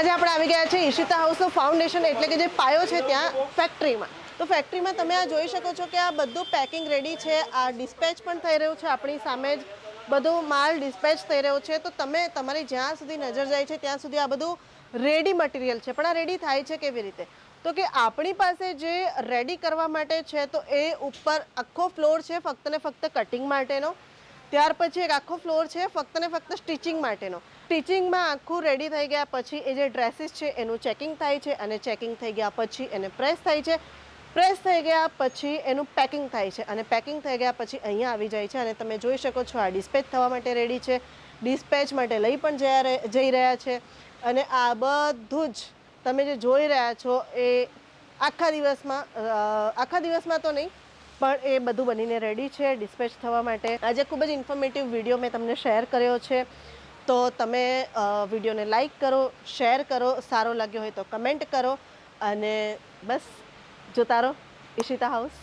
આજે આપણે આવી ગયા છે ઈશિતા હાઉસનો ફાઉન્ડેશન એટલે કે જે પાયો છે ત્યાં ફેક્ટરીમાં તો ફેક્ટરીમાં તમે આ જોઈ શકો છો કે આ બધું પેકિંગ રેડી છે, આ ડિસ્પેચ પણ થઈ રહ્યું છે, આપણી સામે જ બધો માલ ડિસ્પેચ થઈ રહ્યો છે. તો તમે, તમારી જ્યાં સુધી નજર જાય છે, ત્યાં સુધી આ બધું રેડી મટીરિયલ છે. પણ આ રેડી થાય છે કેવી રીતે? તો કે આપણી પાસે જે રેડી કરવા માટે છે, તો એ ઉપર આખો ફ્લોર છે, ફક્ત ને ફક્ત કટિંગ માટેનો. ત્યાર પછી એક આખો ફ્લોર છે, ફક્ત ને ફક્ત સ્ટિચિંગ માટેનો. સ્ટિચિંગમાં આખું રેડી થઈ ગયા પછી એ જે ડ્રેસીસ છે, એનું ચેકિંગ થાય છે અને ચેકિંગ થઈ ગયા પછી એને પ્રેસ થાય છે. પ્રેસ થઈ ગયા પછી એનું પેકિંગ થાય છે અને પેકિંગ થઈ ગયા પછી અહીંયા આવી જાય છે અને તમે જોઈ શકો છો આ ડિસ્પેચ થવા માટે રેડી છે. ડિસ્પેચ માટે લઈ પણ જઈ રહ્યા છે અને આ બધું જ તમે જે જોઈ રહ્યા છો એ આખા દિવસમાં આખા દિવસમાં તો નહીં પણ એ બધું બનીને રેડી છે. ડિસ્પેચ થવા માટે આજે ખૂબ જ ઇન્ફોર્મેટિવ વીડિયો મેં તમને શેર કર્યો છે. તો તમે વિડીયોને લાઈક કરો શેર કરો, સારો લાગ્યો હોય તો કમેન્ટ કરો. અને બસ, જોતા રહો. ઈશિતા હાઉસ